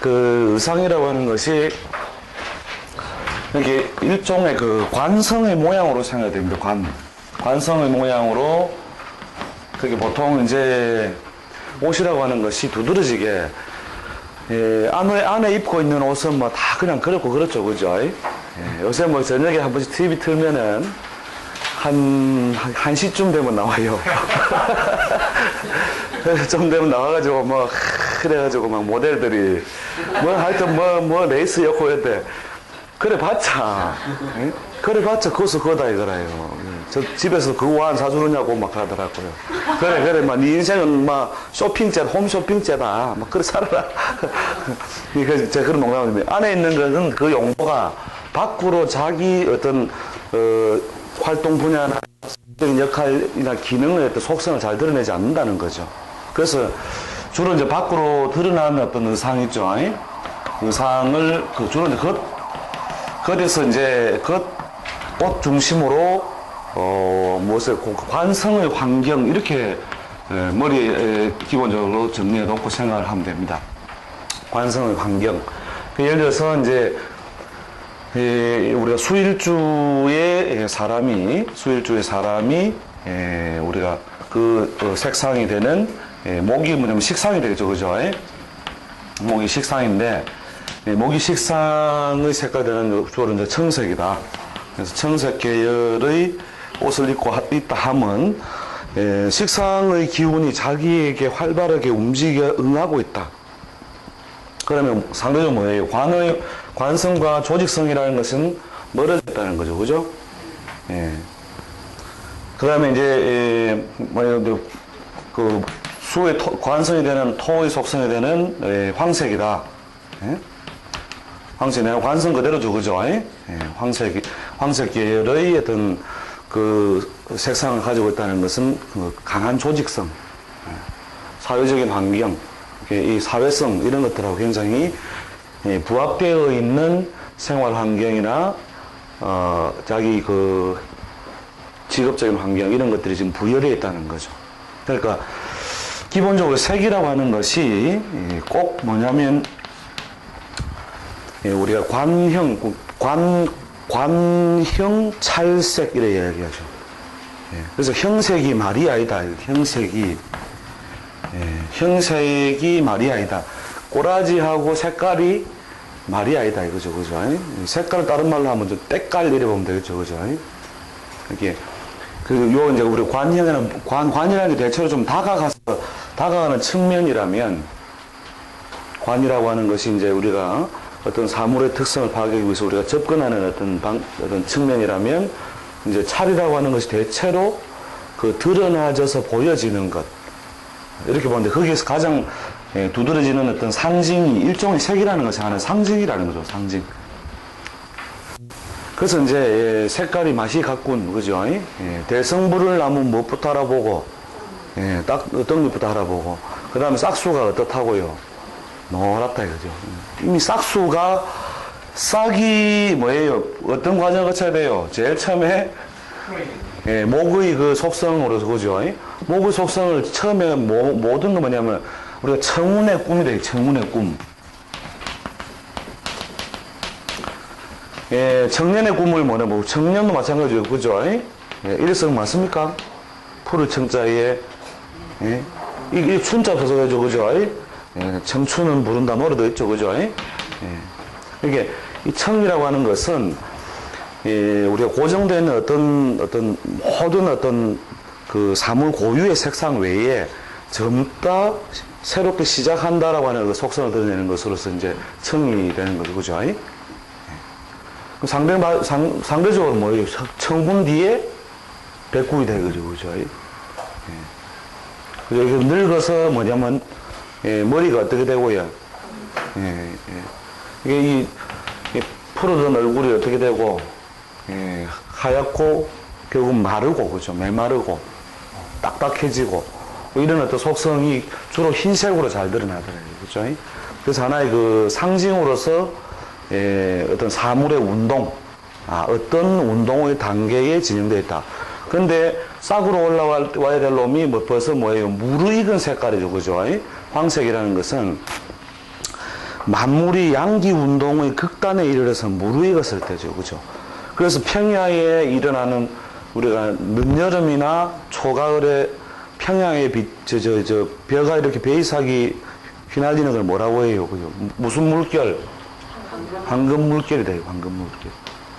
그 의상이라고 하는 것이 이게 일종의 그 관성의 모양으로 생각이 됩니다. 관. 관성의 모양으로 그게 보통 이제 옷이라고 하는 것이 두드러지게 예, 안에, 안에 입고 있는 옷은 뭐 다 그냥 그렇고 그렇죠. 그죠? 예, 요새 뭐 저녁에 한 번씩 TV 틀면은 한, 한, 한 시쯤 되면 나와요. 좀 되면 나와가지고 뭐, 하, 그래가지고 막 모델들이 뭐 하여튼 뭐, 뭐 레이스 였고 했대. 그래 봤자. 예? 그래 봤자 그것은 그거다 이거라요. 예. 저 집에서 그거 안 사주느냐고 막 하더라고요. 그래, 그래, 막, 네 인생은 막, 쇼핑죄, 홈쇼핑죄다. 막, 그래 살아라. 그, 제가 그런 농담입니다. 안에 있는 것은 그 용도가 밖으로 자기 어떤, 어, 활동 분야나 역할이나 기능의 속성을 잘 드러내지 않는다는 거죠. 그래서 주로 이제 밖으로 드러나는 어떤 의상 있죠. 이? 의상을, 그 주로 이제 겉, 겉에서 이제 겉옷 중심으로 어, 무엇을 그 관성의 환경 이렇게 에, 머리에 기본적으로 정리해 놓고 생각을 하면 됩니다. 관성의 환경. 그 예를 들어서 이제 에, 우리가 수일주의 사람이 수일주의 사람이 에, 우리가 그 어, 색상이 되는 에, 목이 뭐냐면 식상이 되겠죠, 그죠? 에? 목이 식상인데 에, 목이 식상의 색깔 되는 주로 이제 청색이다. 그래서 청색 계열의 옷을 입고 하- 있다 함은 에, 식상의 기운이 자기에게 활발하게 움직여 응하고 있다. 그러면 상대적으로 뭐예요? 관의, 관성과 조직성이라는 것은 멀어졌다는 거죠. 그죠? 예. 그 다음에 이제, 에, 뭐예요? 그, 수의 토- 관성이 되는 토의 속성이 되는 에, 황색이다. 예? 황색, 내가 관성 그대로죠. 그죠? 예? 예, 황색, 황색 계열의 어떤 그 색상을 가지고 있다는 것은 그 강한 조직성, 예, 사회적인 환경, 이 사회성 이런 것들하고 굉장히 예, 부합되어 있는 생활 환경이나 어, 자기 그 직업적인 환경 이런 것들이 지금 부여되어 있다는 거죠. 그러니까 기본적으로 색이라고 하는 것이 예, 꼭 뭐냐면 예, 우리가 관형, 관, 관형 찰색 이래 이야기하죠. 예, 그래서 형색이 말이 아니다. 형색이 예, 형색이 말이 아니다. 꼬라지하고 색깔이 말이 아니다 이거죠, 그죠? 예? 색깔 다른 말로 하면 좀 때깔 이래 보면 되겠죠, 그죠? 예? 이게 그 요 이제 우리 관형이라는 관 관이라는 게 대체로 좀 다가가서 다가가는 측면이라면 관이라고 하는 것이 이제 우리가 어떤 사물의 특성을 파악하기 위해서 우리가 접근하는 어떤 방, 어떤 측면이라면 이제 찰이라고 하는 것이 대체로 그 드러나져서 보여지는 것 이렇게 보는데 거기에서 가장 예, 두드러지는 어떤 상징이 일종의 색이라는 것이 하는 상징이라는 거죠 상징. 그래서 이제 예, 색깔이 맛이 가꾼 그죠? 예, 대성불을 나무 무엇부터 알아보고 예, 딱 어떤 것부터 알아보고 그 다음에 싹수가 어떻다고요? 노랗다 이거죠. 이미 싹수가 싹이 뭐예요? 어떤 과정을 거쳐야 돼요? 제일 처음에 예, 목의 그 속성으로서 그죠? 예? 목의 속성을 처음에 모, 모든 거 뭐냐면 우리가 청운의 꿈이다. 청운의 꿈. 예, 청년의 꿈을 뭐냐, 뭐, 청년도 마찬가지죠. 그죠? 예, 일성 맞습니까? 푸르 청자에, 예, 이게 춘자 없어서죠. 그죠? 예, 청춘은 부른다 노래도 있죠. 그죠? 예, 이게, 이 청이라고 하는 것은, 예, 우리가 고정된 어떤, 어떤, 모든 어떤 그 사물 고유의 색상 외에 젊다, 새롭게 시작한다라고 하는 그 속성을 드러내는 것으로서 이제 청이 되는 거죠. 그죠? 예? 그럼 상대, 상, 상대적으로 뭐예요? 청군 뒤에 백국이 되거죠. 그죠? 예. 그죠? 늙어서 뭐냐면, 예, 머리가 어떻게 되고요? 예, 예. 이게 이, 이 푸르던 얼굴이 어떻게 되고, 예, 하얗고, 결국 마르고, 그죠? 메마르고, 딱딱해지고, 뭐 이런 어떤 속성이 주로 흰색으로 잘 드러나더라고요. 그죠? 그래서 하나의 그 상징으로서 예, 어떤 사물의 운동, 아, 어떤 운동의 단계에 진행되어 있다. 근데 싹으로 올라와야 될 놈이 뭐 벌써 뭐예요? 무르익은 색깔이죠. 그죠? 황색이라는 것은 만물이 양기 운동의 극단에 이르러서 무르익었을 때죠. 그죠? 그래서 평야에 일어나는 우리가 늦여름이나 초가을에 평양의 빛, 저, 저, 저, 벼가 이렇게 베이삭이 휘날리는 걸 뭐라고 해요? 그죠? 무슨 물결? 황금 물결이 돼요, 황금 물결.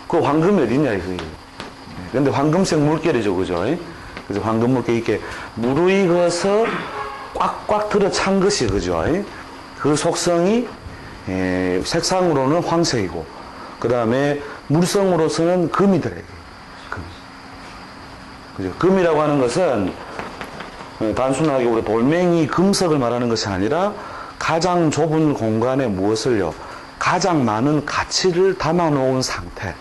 그 황금이 어딨냐, 이거예요. 예, 근데 황금색 물결이죠, 그죠? 예? 그래서 황금 물결 이렇게 무르익어서 꽉꽉 들어찬 것이, 그죠? 예? 그 속성이, 에, 색상으로는 황색이고, 그 다음에 물성으로서는 금이더래요. 금. 그죠? 금이라고 하는 것은 어, 단순하게 우리 돌멩이 금석을 말하는 것이 아니라 가장 좁은 공간에 무엇을요? 가장 많은 가치를 담아놓은 상태.